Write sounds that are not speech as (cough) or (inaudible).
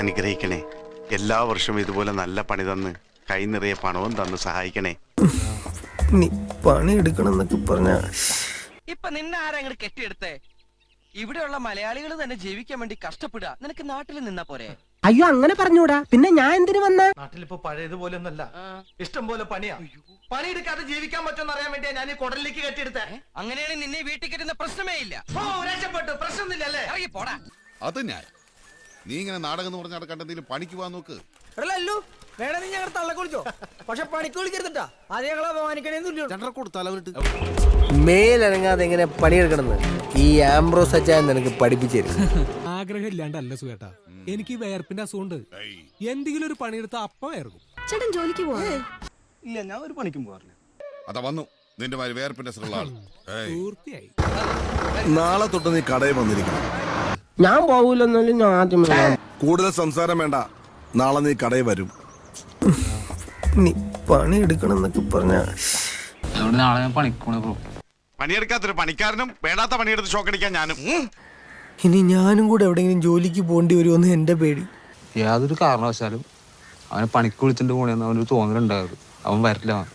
അനുഗ്രഹിക്കണേ. എല്ലാ വർഷവും ഇതുപോലെ നല്ല പണി തന്ന് കൈ നിറയെ പണവും തന്ന് സഹായിക്കണേ. നീ പണി എടുക്കണം എന്നൊക്കെ പറഞ്ഞ ഇപ്പൊ നിന്നെ ആരാ അങ്ങോട്ട് കെട്ടിയെടുത്തേ? ഇവിടെയുള്ള മലയാളികൾ തന്നെ ജീവിക്കാൻ വേണ്ടി കഷ്ടപ്പെടുക. നിനക്ക് നാട്ടിൽ നിന്നാ പോരെ? അയ്യോ അങ്ങനെ പറഞ്ഞൂടാ. പിന്നെ ഞാൻ എന്തിനു വന്ന? നാട്ടിലിപ്പോ പഴയതുപോലെ ഒന്നല്ല ഇഷ്ടം പോലെ പണിയാ പണിയെടുക്കാതെ ജീവിക്കാൻ പറ്റുമെന്ന് അറിയാൻ വേണ്ടിയാ ഞാൻ ഈ കുടലിലേക്ക് കെട്ടിയെടുത്തേ. അങ്ങനെയാണെങ്കിൽ നിന്നെ വീട്ടിൽ കെട്ടുന്ന പ്രശ്നമേ ഇല്ല. ഓ രക്ഷപ്പെട്ടു. പ്രശ്നമൊന്നുമില്ലല്ലേ ഇറങ്ങി പോടാ അത് ഞാൻ നീ ഇങ്ങനെ നാടകം എന്ന് പറഞ്ഞ കണ്ടെന്തെങ്കിലും പണിക്ക് പോവാൻ നോക്ക്. അല്ലല്ലോ വേണമെങ്കിൽ ഞങ്ങൾ തള്ളക്കുളിച്ചോ പക്ഷെ പണിക്ക് വിളിക്കരുതട്ടാ. അത് ഞങ്ങളെ അപമാനിക്കണേന്നില്ല മേലനങ്ങാതെ എങ്ങനെ പണിയെടുക്കണമെന്ന് ഈ ആംബ്രോസ് അച്ചാൻ നിനക്ക് പഠിപ്പിച്ചു തരും. (laughs) ആഗ്രഹം ഇല്ലാണ്ടല്ല സുഖേട്ടാ എനിക്ക് ഈ വേർപ്പിന്റെ അസുഖമുണ്ട്. എന്തെങ്കിലും ഒരു പണിയെടുത്ത അപ്പം വേർക്കും. ചേട്ടൻ ജോലിക്ക് പോവാ? ഇല്ല ഞാൻ ഒരു പണിക്കും പോകാറില്ല. അതാ വന്നു. നിന്റെ മാതിരി വേർപ്പിന്റെ അസുഖമുള്ള ആൾ ഏയ്. പൂർത്തിയായി. നാളെ തൊട്ട് നീ കടയിൽ വന്നിരിക്കണം. ഞാൻ പോകൂലെന്നാലും ഞാൻ ആദ്യം. കൂടുതൽ സംസാരം വേണ്ട. നാളെ നീ കടയിൽ വരും. നീ പണി എടുക്കണം എന്നൊക്കെ പറഞ്ഞ. അതുകൊണ്ട് നാളെ ഞാൻ പണിക്കോണേ ബ്രോ പണിയെടുക്കാത്തൊരു പണിക്കാരനും വേണ്ടാത്ത പണിയെടുത്ത് ഷോക്കടിക്കാൻ ഞാനും. ഇനി ഞാനും കൂടെ എവിടെയെങ്കിലും ജോലിക്ക് പോകേണ്ടി വരുമെന്ന് എന്റെ പേടി. യാതൊരു കാരണവശാലും അവനെ പണിക്ക് വിളിച്ചിട്ട് പോണെന്ന് അവനൊരു തോന്നലുണ്ടാകും അവൻ വരില്ല. അവൻ.